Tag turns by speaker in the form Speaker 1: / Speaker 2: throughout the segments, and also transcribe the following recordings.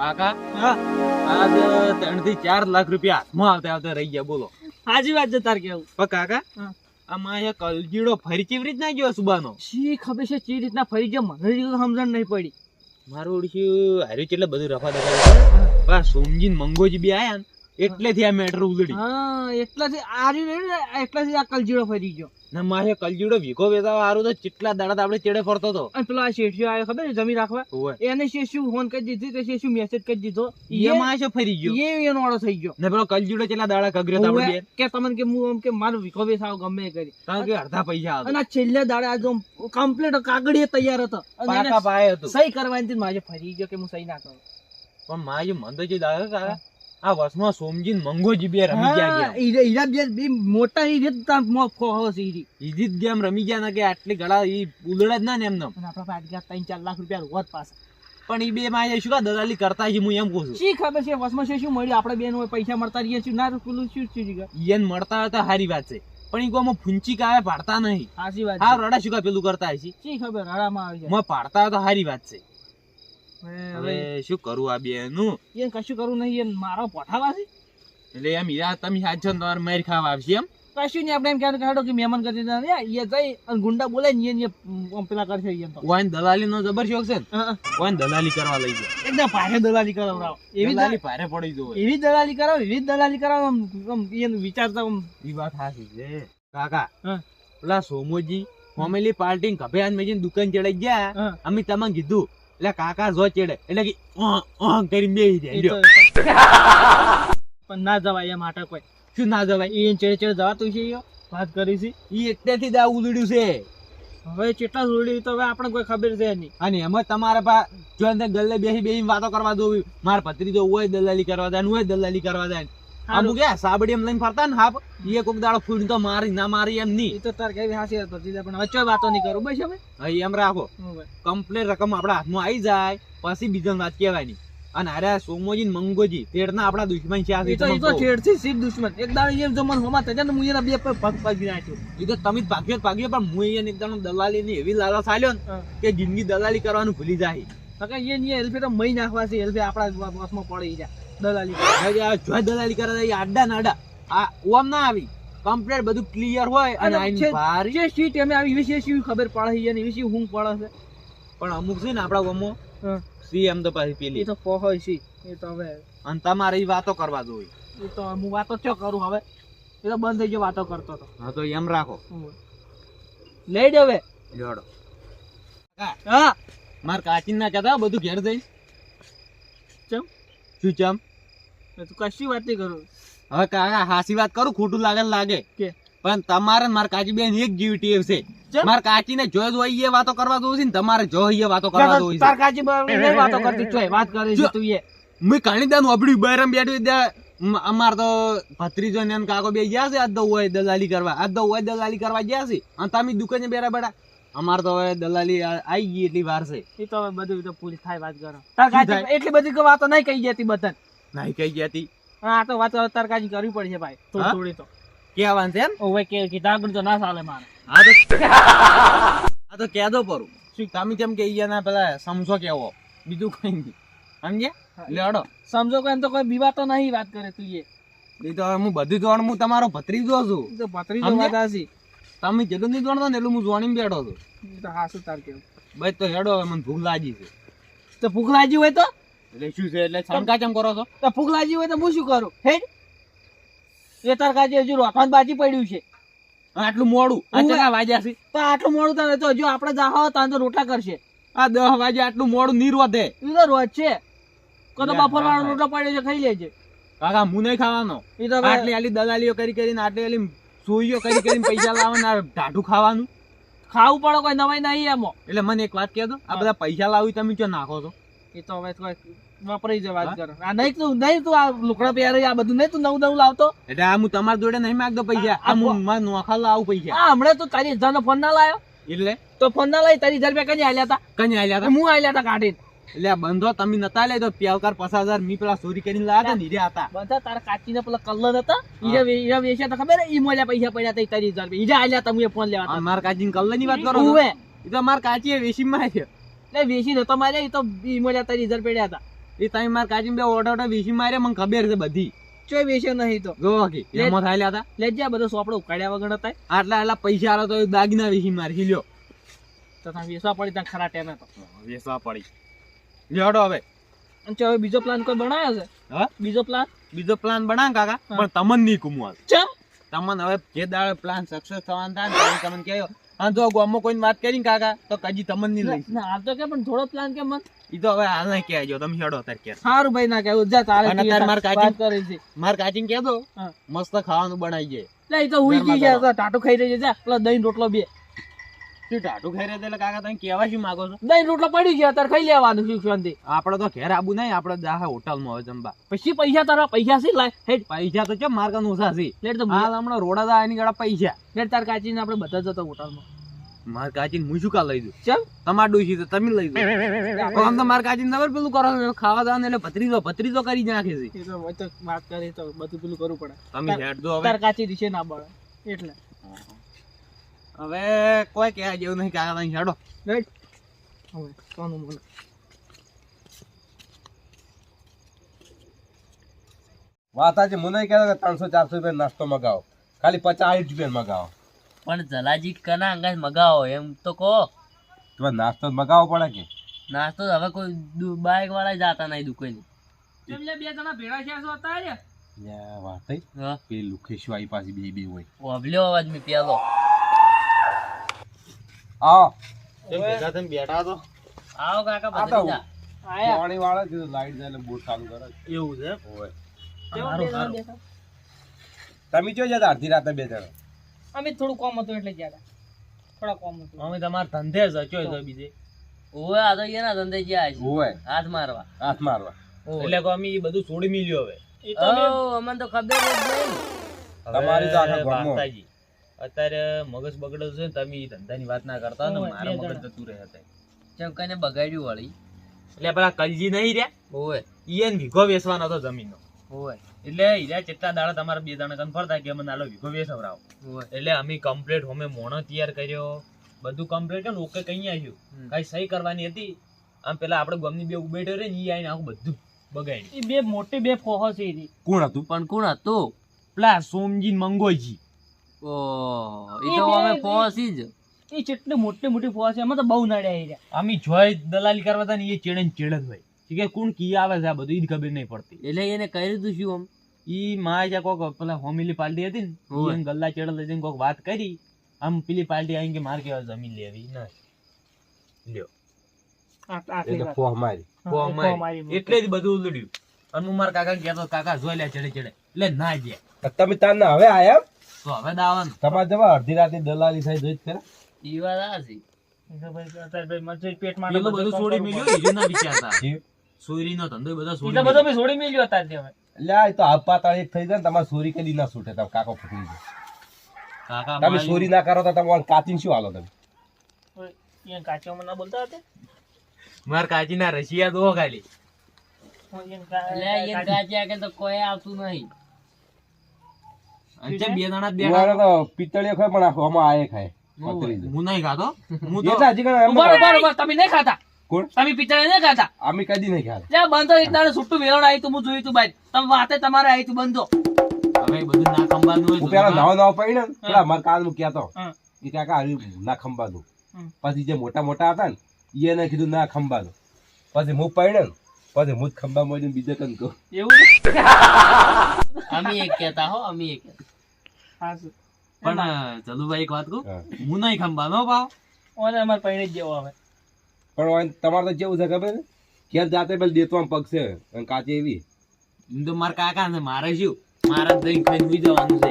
Speaker 1: કાકા? આજ ત્રણથી ચાર લાખ રૂપિયા હાથમાં આવતા આવતા રહી ગયા બોલો.
Speaker 2: સાચી વાત જતા કેવું.
Speaker 1: પણ કાકા આમાં એક કલજીડો ફરી કેવી રીતના ગયો સુબાનો?
Speaker 2: શી ખબર છે ચી રીતના ફરી ગયો? મને સમજણ નહીં પડી.
Speaker 1: મારું ઓળખ્યું હાર્યું એટલે બધું રફા દફા પણ સોમજી મંગોજી બી આયા ને. એટલેથી આ મેટર ઉલડી.
Speaker 2: હા એટલાથી આરી એટલાથી આ કલજીડો ફરી ગયો.
Speaker 1: ના મારે કલજીડો વીઘો વેતા આરું તો કેટલા દાડા આપણે ચેડે ફરતો હતો
Speaker 2: અને પેલો આ શેઠિયો આવ્યો ખબર છે જમી રાખવા? એને શેશુ ફોન કરી દીધી તો શેષું મેસેજ કરી દીધો.
Speaker 1: એ છે ફરી ગયો.
Speaker 2: એ એનો વાળો થઈ ગયો.
Speaker 1: ને પેલો કલજીડો કેટલા દાડા કગર્યો તો આપણે
Speaker 2: કે તમને કે હું આમ કે મારો વિકો બેસાવ ગમે કરી.
Speaker 1: કારણ કે અડધા પૈસા
Speaker 2: અને છેલ્લા દાડા છેલ્લે જો કમ્પ્લીટ કાગડીએ તૈયાર હતો.
Speaker 1: પાકા પાયે હતો.
Speaker 2: સહી કરવાની મારે ફરી ગયો કે હું સહી ના કરું.
Speaker 1: પણ મારે મન તો જે દાદા કાકા આ વર્ષમાં સોમજી મંગોજી બે રમી ગયા
Speaker 2: હા, હીરા- હીરા બે મોટા હીરે છે હીરી.
Speaker 1: ઈજી ગેમ રમી ગયા ને કે આટલી ગળા ઈ ઉલડે જ ના ને એમને
Speaker 2: આપણા પાસે ગયા ત્રણ ચાર લાખ રૂપિયા હોત પાસ
Speaker 1: પણ ઈ બે માં શું કા દલાલી કરતા છે હું એમ કહું છું.
Speaker 2: શી ખબર છે વર્ષમાં છે શું મળ્યું? આપણે બેન હોય પૈસા મળતા રહીએ છીએ. ના પેલું શું છે?
Speaker 1: ઈ મળતા હોય તો સારી વાત છે. પણ ઈ ગોમાં ફૂંચી કાવે પાડતા નહીં.
Speaker 2: સાચી વાત
Speaker 1: હા રડા શું કા પેલું કરતા હશે
Speaker 2: શી ખબર? હરામાં આવી જાય.
Speaker 1: માં પાડતા હોય તો સારી વાત છે.
Speaker 2: હવે
Speaker 1: શું કરું આ બે નું
Speaker 2: એને કશું કરવું નહીં એમ મારો પઠાવા છે.
Speaker 1: એટલે એમ હીરા તમે સાચો ને તમારે માર ખાવા આવશે એમ?
Speaker 2: કશું નહીં આપણે એમ ક્યારે કે કે મહેમાન કરી દીધા એ જઈ અને ગુંડા બોલે ને એ પેલા કરશે એમ તો.
Speaker 1: ઓન દલાલી નો જબર શોખ છે ને. ઓન દલાલી કરવા લઈ જાય
Speaker 2: એકદમ ભારે દલાલી કરાવડાવો એવી
Speaker 1: દલાલી ભારે પડી દો
Speaker 2: એવી દલાલી કરાવ એવી દલાલી કરાવ આમ આમ વિચારતા આમ.
Speaker 1: ઈ વાત છે. કાકા પેલા સોમોજી ફેમિલી પાર્ટી કભે આજ મેજીન દુકાન ચડાઈ ગયા અમે તમને કીધું એટલે કાકા જો ચેડે. એટલે કે ઓહ, કરીને બેહી જાય.
Speaker 2: પણ ના જવાય એ માટે કોઈ.
Speaker 1: શું ના જવાય?
Speaker 2: એ ચેડે ચેડે જવાતું છે વાત કરી છે?
Speaker 1: એ એકટેથી દા ઉલડ્યું છે.
Speaker 2: હવે કેટલા ઉલડ્યું તો હવે આપણે કોઈ ખબર છે નહીં.
Speaker 1: અને એમાં તમારે પા જો ગલ્લે બેસી બેસી વાતો કરવા દો પત્રી તો હોય દલાલી કરવા જાય હોય દલાલી કરવા જાય. અમુક કે સાબડી એમ લઈને ફરતા ને હાપ? એ કોક દાડો ફૂડ તો મારી ના મારી એમ
Speaker 2: એ તો તાર કેવી હાસી હતો પણ વચ્ચે વાતો નહીં કરું? બસ હવે?
Speaker 1: હા એમ રાખો. કમ્પ્લેટ રકમ આપણા હાથમાં આવી જાય પછી બીજા વાત કહેવાય નહીં અને અરે સોમોજી ને મંગોજી તેડના આપણા દુશ્મન છે આ
Speaker 2: તો તો છેડ તો. છેડથી સીધ દુશ્મન? એક દાડો એમ જમન મને હમા થયા ને એના બે પર પગ પગ નાખ્યો.
Speaker 1: એ તો તમે ભાગ્યો ભાગ્યો પણ હું એને દાડો દલાલી ની એવી લાલચ આલ્યો ને કે જિંદગી દલાલી કરવાનું ભૂલી જાય.
Speaker 2: નકર એ ની હેલ્પે તો મહી નાખવા છે હેલ્પે આપણા બોસમાં પડી જાય દલાલી
Speaker 1: દલાલી કરે આડા નાડા આ ઓમ ના આવી. કમ્પ્લેટ બધું ક્લિયર હોય અને ભારી
Speaker 2: જે સીટ અમે આવી વિશે શું ખબર પડે છે અને વિશે હું પડે છે.
Speaker 1: પણ અમુક છે ને આપણા
Speaker 2: ગમો
Speaker 1: સી એમ તો પાછી
Speaker 2: એ તો પોહોય છે. એ તો હવે
Speaker 1: અને તમારે એ વાતો કરવા જોઈએ.
Speaker 2: એ તો હું વાતો ચો કરું હવે? એ તો બંધ થઈ ગયો વાતો કરતો હતો
Speaker 1: હા તો એમ રાખો.
Speaker 2: લઈ જ હવે.
Speaker 1: જોડો
Speaker 2: હા.
Speaker 1: માર કાચીન ના કહેતા બધું ઘેર જઈશ
Speaker 2: ચમ?
Speaker 1: શું ચમ?
Speaker 2: તું કશી વાત નહીં કરું?
Speaker 1: હવે કાકા હાસી વાત કરું ખોટું લાગે લાગે.
Speaker 2: કે?
Speaker 1: પણ તમારે મારા કાચી બેન એક જેવી ટેવ છે. મારા કાચી ને જો હોય એ વાતો કરવા દઉં છે ને તમારે જો એ વાતો કરવા દઉં છે.
Speaker 2: નહીં વાતો કરતી ચોય વાત કરે છે તું એ.
Speaker 1: મેં ઘણી દાન અબડી બહેરમ બેઠું અમાર તો ભત્રીજો ને કાકો બે ગયા છે આજ દઉં હોય દલાલી કરવા. આજ દઉં હોય દલાલી કરવા ગયા છે અને તમે દુકાને બેરા બેડા. અમાર તો હવે દલાલી આવી ગઈ એટલી વાર છે.
Speaker 2: એ તો હવે બધું તો પૂરી થાય વાત કરો. તાર? એટલી બધી વાતો નહીં કહી જતી બધાને.
Speaker 1: નહીં કઈ ગયા તી?
Speaker 2: આ તો વાત હવે તાર કાજી કરવી પડશે ભાઈ. થોડી થોડી તો.
Speaker 1: કેવાનું છે એમ?
Speaker 2: ઓવે કે કીધા આગળ તો ના ચાલે મારે.
Speaker 1: હા તો હા તો કહેદો પરું શું તમે કેમ કે ગયા ના પેલા સમજો કેવો? બીજું કઈ નહીં. સમજ્યા? લેડો
Speaker 2: સમજો કે એમ તો કોઈ બીવા તો નહીં વાત કરે તું એ.
Speaker 1: એ તો હું બધી જોણ હું તમારો ભત્રીજો છું.
Speaker 2: તો
Speaker 1: ભત્રીજો?
Speaker 2: વાત આસી
Speaker 1: તમે જેટલું નહીં જોણતો ને એટલું હું જોણીને બેઠો છું.
Speaker 2: તો હાસું તાર કેવું
Speaker 1: ભાઈ તો હેડો મને ભૂખ લાગી છે.
Speaker 2: તો ભૂખ લાગી હોય તો?
Speaker 1: એટલે શું છે એટલે શંકા કેમ કરો છો?
Speaker 2: તો ભૂખ લાગી હોય તો હું શું કરું? હે? એ તાર કાજે હજુ રોટવાનું બાજી પડ્યું છે.
Speaker 1: આટલું મોડું? આ. વાગ્યા છે?
Speaker 2: તો આટલું મોડું તને તો હજુ આપણે જાહો તો તો રોટલા કરશે.
Speaker 1: આ દસ વાગે આટલું મોડું નીર વધે.
Speaker 2: એ તો રોજ છે.
Speaker 1: કદો
Speaker 2: બપોર વાળો રોટલો પડ્યો છે ખાઈ લેજે.
Speaker 1: કાકા હું નહીં ખાવાનો.
Speaker 2: એ તો
Speaker 1: આટલી આટલી દલાલીઓ કરી કરીને આટલી આટલી સોઈઓ કરી કરીને પૈસા લાવવાના ઢાઢું ખાવાનું.
Speaker 2: ખાવું પડે કોઈ નવાઈ નહીં એમાં.
Speaker 1: એટલે મને એક વાત કહે દો આ બધા પૈસા લાવી તમે ચો નાખો છો?
Speaker 2: એ તો હવે કોઈ વાપરી જાય વાત કર આ નહીં તું નહીં તું આ લુકડા પહેરે આ બધું નહીં તું નવું નવું લાવતો?
Speaker 1: એટલે આ હું તમારા જોડે નહીં માંગતો પૈસા.
Speaker 2: આ-
Speaker 1: હું મારા નોખા લાવું પૈસા.
Speaker 2: આ હમણાં તો તારી હજાર ફોન ના લાવ્યો
Speaker 1: એટલે?
Speaker 2: તો ફોન ના લાવી તારી હજાર રૂપિયા કઈ આલ્યા હતા
Speaker 1: કઈ આલ્યા હતા
Speaker 2: હું આલ્યા હતા કાઢીને.
Speaker 1: એટલે બંધો તમે નતા લે તો પ્યાવકાર પચાસ હજાર મી પેલા ચોરી કરીને લાવ્યા હતા ને હીરે હતા
Speaker 2: બધા તારા કાચીના પેલા કલર હતા. ઈરા વે- વેચ્યા હતા ખબર ઈ મોલ્યા પૈસા પડ્યા હતા તારી હજાર રૂપિયા. ઈરા આલ્યા હું ફોન લેવા
Speaker 1: મારા કાચી કલરની વાત કરો
Speaker 2: હું?
Speaker 1: એ તો મારા કાચી વેસી માં છે
Speaker 2: એટલે વેચી નતો માર્યા એ તો ઈ મોલ્યા તારી પડ્યા હતા.
Speaker 1: એ તમે માર કાચી બે ઓટો ઓટો વીસી માર્યા મને ખબર છે બધી.
Speaker 2: ચોય વેચ્યો નહીં તો.
Speaker 1: જો કે. એમાં થાય લ્યા
Speaker 2: લેજે આ બધો સોપડો ઉકાળ્યા વગર હતા.
Speaker 1: આટલા આટલા પૈસા આલો તો દાગીના વીસી મારી લ્યો.
Speaker 2: તો તમે વેસવા પડી ત્યાં ખરા ટેને તો.
Speaker 1: વેસવા પડી. લેડો હવે.
Speaker 2: અને ચો હવે બીજો પ્લાન કોઈ બનાવ્યો છે?
Speaker 1: હા?
Speaker 2: બીજો પ્લાન
Speaker 1: બીજો પ્લાન બનાવ કાકા પણ તમને નહીં કુમવા
Speaker 2: ચમ.
Speaker 1: તમને હવે જે દાડે પ્લાન સક્સેસ થવાનું થાય તમને કહ્યો હા જો ગામમાં કોઈને વાત કરી કાકા તો કજી તમને નહીં લઈ
Speaker 2: ના હાલ તો કે પણ થોડો પ્લાન કે મન
Speaker 1: ઈ તો હવે હાલ નહીં કહેજો તમે હેડો અત્યારે કે.
Speaker 2: સારું ભાઈ ના કહેવું જા તારે
Speaker 1: અને તાર માર
Speaker 2: કાચિંગ કરી છે.
Speaker 1: માર કાચિંગ કે
Speaker 2: દો
Speaker 1: મસ્ત ખાવાનું બનાવી જાય
Speaker 2: લે ઈ તો હુઈ ગઈ છે ટાટો ખાઈ રહી છે જા પેલો દહીં રોટલો બે.
Speaker 1: તું ટાટું ખાઈ રહ્યા એટલે કાકા તમે કેવા શું માંગો છો?
Speaker 2: દહીં રોટલો પડી છે અત્યારે ખાઈ લેવાનું શું શાંતિ
Speaker 1: આપણે તો ઘેર આબુ નહીં આપણે જાહે હોટલમાં હવે જમવા.
Speaker 2: પછી પૈસા તારા પૈસા છે લાય? હેડ.
Speaker 1: પૈસા તો કેમ માર્કા ઓછા છે.
Speaker 2: લેટ તો
Speaker 1: હાલ હમણાં રોડા દા એની ગળા પૈસા.
Speaker 2: લેટ તાર કાચીને આપણે બધા જતો હોટલમાં.
Speaker 1: માર કાચીને હું શું કા લઈ દઉં?
Speaker 2: ચમ?
Speaker 1: તમાર ડોશી તો તમે લઈ દો. આમ તો માર કાચીને ખબર પેલું કરો ખાવા દાવાનું એટલે ભત્રીજો ભત્રીજો કરી નાખે છે.
Speaker 2: એ તો હોય તો વાત કરી તો બધું પેલું કરવું પડે.
Speaker 1: તમે હેડ દો હવે.
Speaker 2: તાર કાચી દિશે ના બળે એટલે.
Speaker 1: હવે કોઈ કહેવા જેવું નહીં કાકા તમે હેડો.
Speaker 2: હવે કોનું બોલે
Speaker 3: વાત આજે મને કહેતો કે ત્રણસો ચારસો રૂપિયા નાસ્તો મગાવો. ખાલી પચાસ રૂપિયા મગાવો.
Speaker 4: પણ જલાજી કના અંગાજ મગાવો એમ તો કહો.
Speaker 3: તમે નાસ્તો મગાવો પડે કે?
Speaker 4: નાસ્તો હવે કોઈ બાઇક વાળા જાતા નહીં દુકાને.
Speaker 2: એટલે બે જણા ભેળા થયા છો અત્યારે?
Speaker 3: વાત. પેલી લુખેશી પાસે પાછી બે બે હોય.
Speaker 4: ઓબલ્યો અવાજ મેં પેલો.
Speaker 3: આવો
Speaker 1: ભેગા થઈને બેઠા તો
Speaker 4: આવો કાકા
Speaker 3: આ
Speaker 2: આયા.
Speaker 3: પાણી વાળા કીધું લાઈટ જાય એટલે બોટ ચાલુ કરે
Speaker 1: એવું છે
Speaker 2: ઓય
Speaker 3: તમે ચો જતા અડધી રાતે બે જણા?
Speaker 2: અમે થોડું કોમ હતું એટલે ગયા થોડા કોમ હતું.
Speaker 1: અમે તમાર ધંધે જ છો તો બીજે?
Speaker 4: ઓય આ તો એના ધંધે ગયા છે.
Speaker 3: ઓય
Speaker 4: હાથ મારવા.
Speaker 3: હાથ મારવા.
Speaker 1: એટલે કો અમે બધું છોડી મિલ્યો હવે.
Speaker 2: એ તો
Speaker 4: અમને તો ખબર જ નહીં.
Speaker 3: તમારી તો આખા.
Speaker 1: વાર્તાજી, અત્યારે મગજ બગડેલું છે તમે ધંધાની વાત ના કરતા ને મારા મગજ જતું રહે હતા.
Speaker 4: ચમ કઈને બગાડ્યું વળી.
Speaker 1: એટલે પેલા કલજી નહીં રહ્યા ઓય. ઈયન ભીગો વેસવાનો હતો જમીનનો.
Speaker 4: ઓય.
Speaker 1: એટલે ઈરા ચેટલા દાડા તમારા બે દાણા કન ફરતા કે મને આલો ભીગો વેચવરાવો.
Speaker 4: ઓવે
Speaker 1: એટલે અમે કમ્પ્લીટ હોમે મોણો તૈયાર કર્યો. બધું કમ્પ્લીટ ને ઓકે કઈ આવ્યું. કઈ સહી કરવાની હતી. આમ પેલા આપણે ગમની બે ઉભેટો રે ઈ આઈને આખું બધું બગાડી
Speaker 2: એ બે મોટી બે ફોહો છે.
Speaker 3: કોણ હતું?
Speaker 4: પણ કોણ હતું?
Speaker 1: પેલા સોમજી મંગોજી
Speaker 4: ઓ એ તો અમે પહોંચી જ.
Speaker 2: એ જેટલી મોટી મોટી ફોહો છે એમાં તો બહુ નડ્યા એ
Speaker 1: અમે જોઈ દલાલી કરવા હતા ને એ ચેડે ને હોય. ઠીક કોણ કી આવે છે આ બધું ઈ ખબર નહીં પડતી.
Speaker 4: એટલે એને કર્યું તું શું આમ?
Speaker 1: ઈ માં જ્યાં કોક પેલા હોમિલી પાર્ટી હતી ને એને ગલ્લા ચેડે લઈ જઈને કોક વાત કરી. આમ પેલી પાર્ટી આવીને કે મારે કેવા જમીન લેવી? ના. લ્યો. એટલે જ બધું ઉલડ્યું. અને હું મારા કાકા કહેતો કાકા જોઈ લે ચડે ચડે. એટલે ના ગયા.
Speaker 3: તમે તાર હવે આયા
Speaker 1: તો હવે દાવાનું
Speaker 3: તમારે જવા અડધી રાતે દલાલી સાહેબ જોઈ જ કરે.
Speaker 4: ઈ વાત આ છે
Speaker 1: ના
Speaker 3: ને સોરી કદી ના છૂટે તમે કાકો ફૂટી જાય તમે સોરી ના કરો તો તમે કાચી શું હાલો તમે?
Speaker 2: કાચીઓમાં ના બોલતા હતા?
Speaker 1: માર કાચીના રશિયા દો ખાલી.
Speaker 4: કાચી આગળ તો કોઈ આવતું નહીં.
Speaker 1: ચમ બે જણા
Speaker 3: તો પિત્તળીઓ ખાય પણ આમાં આયે ખાય.
Speaker 1: હતા.
Speaker 3: પકડી જાય.
Speaker 1: હું નહીં ખાતો. હું તો
Speaker 3: હજી કણ એમ
Speaker 2: ઊભા રહો, ઊભા રહો, ઊભા રહો. તમે નહીં ખાતા? તમે પિત્તળ નહીં ખાતા?
Speaker 3: અમે કદી નહીં ખાતા
Speaker 2: જ્યાં બંધો એક દાડો છૂટું વેલણ આવી તું હું જોયું તું બાઈ તમે વાતે તમારે આવી તું બંધો
Speaker 1: હવે બધું ના ખંભાનું હોય
Speaker 3: પેલા
Speaker 1: ના-
Speaker 3: નાવા નાવા પડી ને પેલા મારા કાન હું કહેતો.
Speaker 2: હા.
Speaker 3: કાકા હરી ના ખંભા પછી જે મોટા મોટા હતા ને એને કીધું ના ખંભા દઉં પછી હું પડ્યો ને પછી હું જ ખંભા માં બીજે કંકો કહું.
Speaker 2: એવું
Speaker 4: અમે એક કહેતા હો અમે એક કહેતા.
Speaker 1: પણ જલુભાઈ એક વાત કહું.
Speaker 3: હા.
Speaker 1: નહીં ખંભાનો ભાવ.
Speaker 2: ઓને અમાર પૈણે જ જેવો આવે.
Speaker 3: પણ તમારે તો કેવું છે ખબર? ઘેર જાતે પેલ દેતો પગ છે અને કાચી એવી.
Speaker 1: એમ તો મારા કાકા ને મારે શું? મારે દહીં ખાઈને સુઈ જવાનું છે.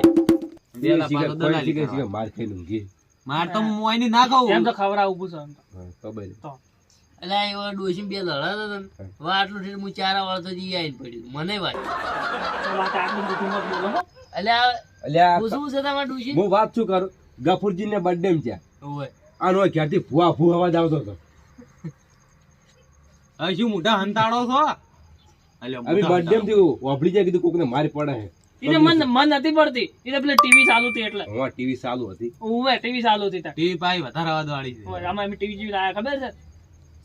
Speaker 3: માર.
Speaker 1: માર તો હું. ના ખાઉં.
Speaker 2: એમ તો ખવડાવું પૂછો તો. તો
Speaker 4: એટલે એવા ડોશી બે લડા હતા ને હવે આટલું ઠેર હું ચારા વાળતો ઈ આઈને પડ્યું. મને વાત. એટલે આ
Speaker 3: અલ્યા,
Speaker 4: પૂછવું છે તમારે ડોશી
Speaker 3: હું વાત શું કરું? ગફુરજી ને બર્થડે માં ત્યાં આનો ક્યારથી ફુવા ફુ અવાજ આવતો હતો.
Speaker 1: હવે શું મોટા હંતાડો છો? અરે
Speaker 3: બર્થડે થી વાપરી જાય કીધું કોકને મારી પડે
Speaker 2: હે. મન મન નથી પડતી. એટલે તો ટીવી ચાલુ હતી એટલે.
Speaker 3: હું ટીવી ચાલુ હતી.
Speaker 2: ઉવે ટીવી ચાલુ હતી
Speaker 1: ટીવી પાઈ વધારે અવાજ વાળી છે
Speaker 2: આમાં એમ ટીવી જેવી લાયા ખબર છે?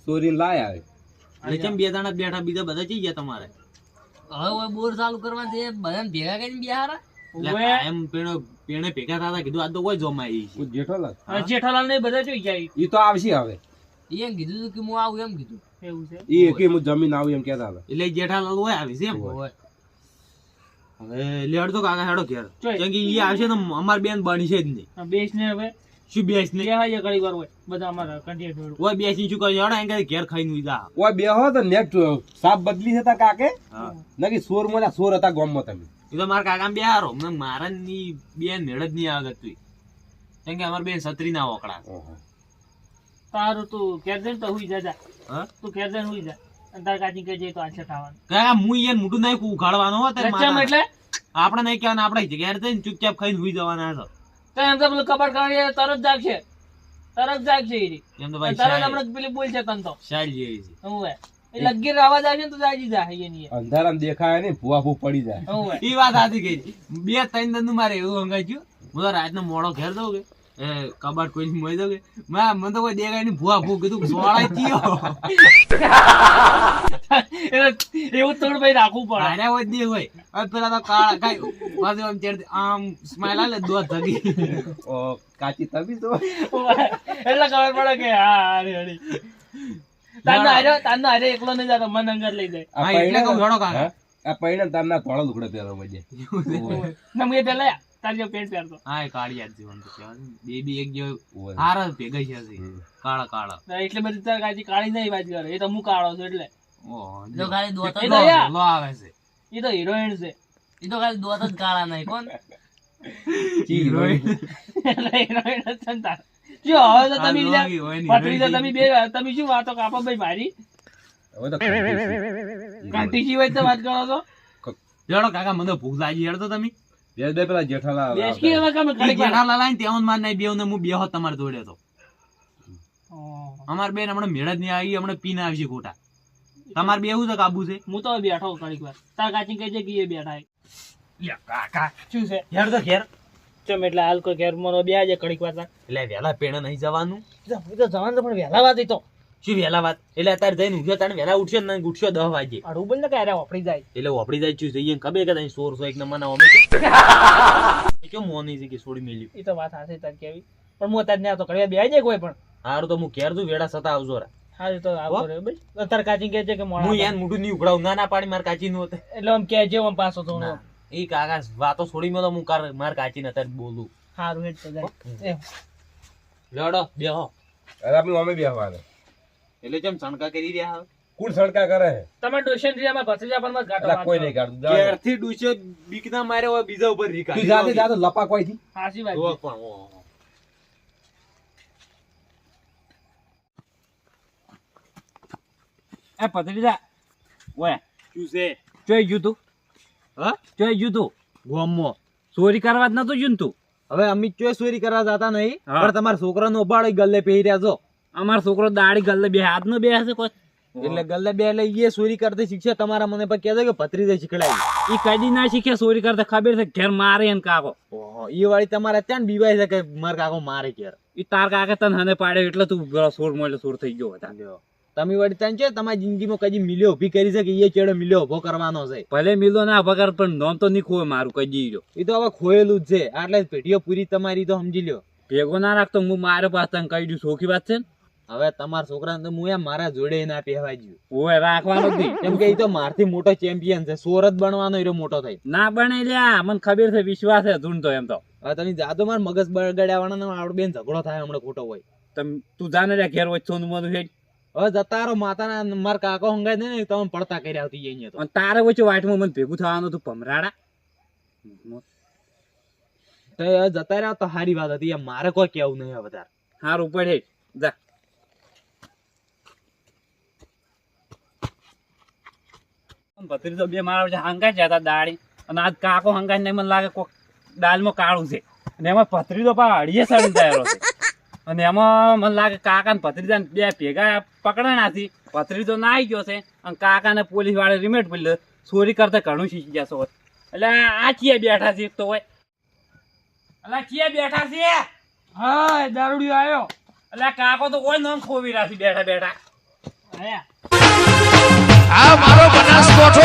Speaker 3: સોરી લાયા
Speaker 1: કેમ બે દાણા બેઠા બીજા બધા જઈ ગયા તમારે?
Speaker 4: હવે બોર ચાલુ કરવા છે બધાને ભેગા કરીને બિહારા
Speaker 1: પેણો પેણે ભેગા થતા કીધું આ તો કોઈ જોમાં આવી છે.
Speaker 3: હું જેઠોલાલ.
Speaker 2: હવે જેઠાલાલ ને બધા જોઈ ગયા.
Speaker 3: ઈ તો આવશે હવે.
Speaker 4: એમ કીધું કે હું આવું એમ કીધું.
Speaker 2: એવું છે?
Speaker 3: ઈ કે હું જમીન આવું એમ કહેતા હતા.
Speaker 1: એટલે જેઠાલાલ હોય આવી છે એમ?
Speaker 4: ઓય.
Speaker 1: હવે લેડ તો કાકા હેડો ઘેર. કેમ કે ઈ આવશે તો અમાર બેન બની છે જ નહીં.
Speaker 2: બેસ ને હવે.
Speaker 1: શું બેસ ને
Speaker 2: ઘડી વાર હોય. બધા અમારા
Speaker 1: બેસી શું કહ્યું હેડો ઘેર ખાઈને ઉઈ જા.
Speaker 3: ઓય બેહો તો નેટ સાપ બદલી હતા કાકે?
Speaker 1: હા.
Speaker 3: નકી સોર મોલા સોર હતા ગામમાં તમે.
Speaker 1: એ તો મારા કાકા બે હારો મને મારા ની બે મેળ જ નહીં આગત તું કેમ કે અમારે બેન છત્રી ના વકડા
Speaker 2: તારું તું ઘેર તો હુઈ જા જા
Speaker 1: હા?
Speaker 2: તું ઘેર હુઈ જા. તાર કાચી કહે તો આછે ખાવાનું.
Speaker 1: કાકા હું ઈ એને મોઢું કુ ઉઘાડવાનો હો તારે મારા-
Speaker 2: એટલે?
Speaker 1: આપણે નહીં કહેવાના આપણે ઘેર જઈને ચૂપચાપ ખાઈને હુઈ જવાના છો.
Speaker 2: તો એમ તો પેલું કબાટ કાઢી તરત જાગશે. તરત જાગશે ઈ.
Speaker 1: એમ તો ભાઈ
Speaker 2: તરત આપણે પેલી બોલશે તન તો.
Speaker 1: શાલ જેવી છે.
Speaker 2: હું? લગીર અવાજ આવશે ને તો જાજી જાય હૈયે ની
Speaker 3: અંધારામાં દેખાય ને ભૂવા ભૂ પડી જાય.
Speaker 1: એ વાત સાચી કઈ બે ત્રણ દન મારે એવું અંગાજ્યું ગયું હું તો રાતનો મોડો ઘેર દઉં કે એ કબાટ કોઈ મોઈ દઉં કે મેં મને તો કોઈ દેખાય નહીં. ભૂવા ભૂ કીધું સોળાય
Speaker 2: થયો. એવું તોડ ભાઈ રાખવું પડે.
Speaker 1: હારે હોય દે હોય. હવે પેલા તો કાળા કાઈ પાછું આમ ચેડ આમ સ્માઈલ આલે દો ધગી.
Speaker 3: ઓ કાચી તબી તો
Speaker 2: એટલે ખબર પડે કે હા અરે હારી. તાનો હાર્યો તાનો હાર્યો એકલો નહીં જાતો મન અંગર લઈ જાય.
Speaker 3: આ
Speaker 1: હા, કહું,
Speaker 3: પૈણા-
Speaker 1: કાકા.
Speaker 3: આ પૈણા તારના ધોળા લુગડા પહેરવા મજે
Speaker 2: નમ એ પેલા તાર પેન્ટ પહેરતો.
Speaker 1: હા એ કાળી યાદ જીવન તો કહેવાય ને. બે બી એક જો હાર ભેગા છે. કાળા કાળા.
Speaker 2: એટલે બધી તાર કાચી કાળી નહીં વાત કરે. એ તો હું કાળો છું એટલે.
Speaker 4: દોત.
Speaker 1: લો આવે છે.
Speaker 2: એ તો હિરોઈન છે.
Speaker 4: એ તો ખાલી દોત જ કાળા નહીં કોણ?
Speaker 3: હિરોઈન.
Speaker 2: હિરોઈન જ. જો હવે તો તમે પટરી તો તમે બે તમે શું વાતો કાપો ભાઈ મારી?
Speaker 3: હવે તો કાંટી છે.
Speaker 2: કાંટી તો વાત કરો છો
Speaker 1: હેડો કાકા મને ભૂખ લાગી. હેડો તો તમે.
Speaker 3: બે બે પેલા જેઠાલાલ
Speaker 2: બેસકી હવે વાર.
Speaker 1: જેઠાલાલ આઈને ત્યાં માર નાઈ બેવ ને હું બેહો તમાર જોડે તો. અમાર બેન હમણાં મેળા જ નહીં આવી હમણાં પીને આવશે ખોટા. તમારે બેવું તો કાબુ છે.
Speaker 2: હું તો બેઠો છું ઘડીક વાર. તાર કાચી કહે છે કે એ બેઠા
Speaker 1: કાકા
Speaker 2: શું છે?
Speaker 1: હેડ તો ઘેર.
Speaker 2: ચમ એટલે હાલ કોઈ ઘેર બે આજે કડીક વાર
Speaker 1: એટલે વહેલા પેણે નહીં જવાનું.
Speaker 2: તો જવાનું પણ વહેલા વાત તો.
Speaker 1: શું વહેલા વાત? એટલે અત્યારે જઈને ઉઠ્યો તારે વહેલા ઉઠ્યો ને ઉઠ્યો દસ વાગે.
Speaker 2: અડું બોલ ને કે અરે વાપરી જાય.
Speaker 1: એટલે વાપરી જાય છું જઈએ કબે કે તઈ સોર સો એક નંબરના અમે કેમ મોની છે કે છોડી મેલ્યું?
Speaker 2: એ તો વાત હાચી તાર કેવી. પણ હું અત્યારે નહીં તો કડવા બે જાય કોઈ પણ.
Speaker 1: હારું તો હું ઘેર છું વેડા સતા આવજો રા.
Speaker 2: તો ભાઈ તાર કાચી કે છે કે મોડા
Speaker 1: હું. યાર મોઢું નહીં ઉઘડાવું ના ના પાડી માર કાચી નું
Speaker 2: એટલે આમ કે છે આમ પાછો
Speaker 1: ના. એ કાકા વાતો છોડી મેલો હું કાર માર કાચી નતર બોલું.
Speaker 2: સારું હેડ તો જાય
Speaker 1: લડો બેહો.
Speaker 3: અરે આપણે અમે બેહવાના.
Speaker 1: એટલે જેમ સણકા કરી રહ્યા હવે?
Speaker 3: કુલ સણકા કરે? છે
Speaker 2: તમે ડોશન રિયામાં ભત્રીજા પણ મત
Speaker 3: અલા કોઈ નહીં જા.
Speaker 1: ઘેરથી ડૂસ્યો બીક ના માર્યો હોય બીજા ઉપર રીકા
Speaker 3: તું જાતે જાતે લપા કોઈ થી
Speaker 2: હાસી વાત
Speaker 1: જુઓ પણ ઓ
Speaker 2: એ ભત્રીજા ઓય
Speaker 1: શું છે?
Speaker 2: જોઈ ગયું તું?
Speaker 1: હા?
Speaker 2: તું?
Speaker 1: ગોમમાં.
Speaker 2: ચોરી કરવા જ નતું ગયું તું?
Speaker 1: હવે અમિત ચોય ચોરી કરવા જતા નહીં. પણ તમારા છોકરાનો ઉપાડો ગલ્લે પહેરી રહ્યા છો
Speaker 2: અમારો છોકરો દાડી ગલ્લે બે હાથ નો બે હશે કોઈ?
Speaker 1: એટલે ગલ્લે બે એટલે એ ચોરી કરતી શીખશે તમારા મને પર કહેજો કે ભત્રીજે શીખડાવી
Speaker 2: એ કદી ના શીખે ચોરી કરતા ખબર છે? ઘેર મારે એમ કાકો.
Speaker 1: એ વાળી તમારે ત્યાં બીવાય છે કે માર કાકો મારે ઘેર.
Speaker 2: એ તાર કાકા તને હને પાડ્યો એટલે તું સોર મળે સોર થઈ ગયો હતા.
Speaker 1: તમે વળી તને છે તમારી જિંદગીમાં કદી મિલ્યો ઊભી કરી છે કે એ ચેડો મિલ્યો ઊભો કરવાનો છે?
Speaker 2: ભલે મિલો ના પગાર પણ નોમ તો નહીં ખોવે મારું કદી રહ્યો
Speaker 1: એ તો હવે ખોયેલું જ છે. આટલે પેઢીઓ પૂરી તમારી તો સમજી લ્યો.
Speaker 2: ભેગો ના રાખતો હું મારે પાસે તને કહી દઉં સોખી વાત છે ને?
Speaker 1: હવે તમારા છોકરાને તો હું એમ મારા જોડે ના પહેવાય જ્યું
Speaker 2: ઓય રાખવાનો જ
Speaker 1: કેમ કે એ તો મારથી મોટો ચેમ્પિયન છે. સોરત બનવાનો એરો મોટો થાય.
Speaker 2: ના બને લ્યા મને ખબર છે વિશ્વાસ છે ધૂન એમ તો.
Speaker 1: હવે તમે જાતો માર મગજ બગાડ્યાવાળાનો આપણો બેન ઝઘડો થાય હમણાં ખોટો હોય.
Speaker 2: તમે તું જાને રે ઘેર વચ્ચે સોનું મોનું હેડ.
Speaker 1: હવે જતા રહો માતાના માર કાકો હંગાય ને તમે પડતા કર્યા આવતી અહીંયા તો.
Speaker 2: તારે વચ્ચે વાટમાં મને ભેગું થવાનું હતું ભમરાડા.
Speaker 1: તો જતા રહ્યા તો સારી વાત હતી મારે કોઈ કેવું નહીં હવે તાર.
Speaker 2: હારું ઉપર જા. બે મારા વચ્ચે હંગાઈ જતા દાળી અને આજ કાકો હંગાઈ નહીં મને લાગે કોક દાલમાં કાળું છે. અને એમાં ભત્રીજો પા અડીએ સડી છે. અને એમાં મને લાગે કાકા ને ભત્રીજા બે ભેગા પકડાણા નાથી ભત્રીજો ના આવી ગયો છે અને કાકાને પોલીસવાળા રિમેટ પડ્યો ચોરી કરતા ઘણું શીખી જશો એટલે આ ચીએ બેઠા છે તો હોય. એટલે ચીએ બેઠા છે? હા દારૂડિયો આવ્યો એટલે કાકો તો કોઈ નામ ખોવી રાખી બેઠા બેઠા. આયા.
Speaker 5: આ કોઠો બનાસકોઠો